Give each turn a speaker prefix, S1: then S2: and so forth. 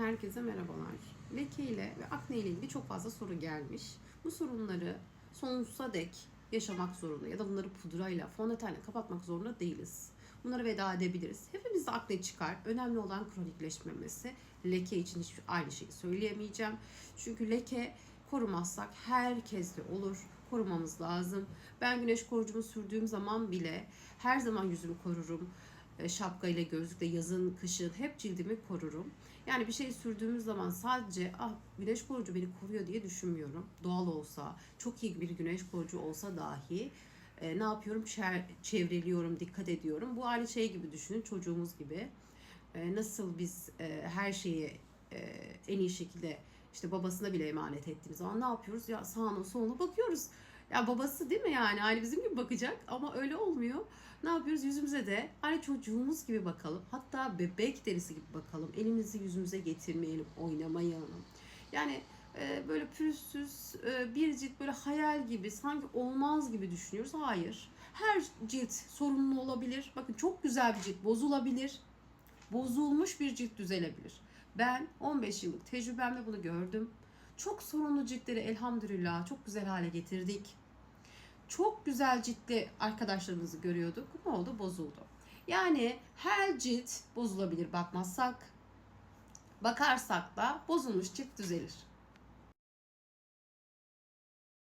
S1: Herkese merhabalar. Leke ile ve akne ile ilgili çok fazla soru gelmiş. Bu sorunları sonsuza dek yaşamak zorunda ya da bunları pudrayla, fondötenle kapatmak zorunda değiliz. Bunlara veda edebiliriz. Hepimizde akne çıkar. Önemli olan kronikleşmemesi. Leke için hiçbir aynı şeyi söyleyemeyeceğim. Çünkü leke korumazsak herkeste olur. Korumamız lazım. Ben güneş koruyucumu sürdüğüm zaman bile her zaman yüzümü korurum şapkayla gözlükle yazın kışın hep cildimi korurum. Yani bir şey sürdüğümüz zaman sadece ah güneş koruyucu beni koruyor diye düşünmüyorum. Doğal olsa, çok iyi bir güneş koruyucu olsa dahi e, ne yapıyorum? Çer- çevreliyorum, dikkat ediyorum. Bu aynı şey gibi düşünün çocuğumuz gibi. E, nasıl biz e, her şeyi e, en iyi şekilde işte babasına bile emanet ettiğimiz zaman ne yapıyoruz? Ya sağına soluna bakıyoruz. Ya babası değil mi yani? Aynı bizim gibi bakacak ama öyle olmuyor. Ne yapıyoruz? Yüzümüze de aynı çocuğumuz gibi bakalım. Hatta bebek derisi gibi bakalım. Elimizi yüzümüze getirmeyelim, oynamayalım. Yani e, böyle pürüzsüz e, bir cilt böyle hayal gibi sanki olmaz gibi düşünüyoruz. Hayır. Her cilt sorunlu olabilir. Bakın çok güzel bir cilt bozulabilir. Bozulmuş bir cilt düzelebilir. Ben 15 yıllık tecrübemle bunu gördüm. Çok sorunlu ciltleri elhamdülillah çok güzel hale getirdik. Çok güzel ciltli arkadaşlarımızı görüyorduk. Ne oldu? Bozuldu. Yani her cilt bozulabilir bakmazsak. Bakarsak da bozulmuş cilt düzelir.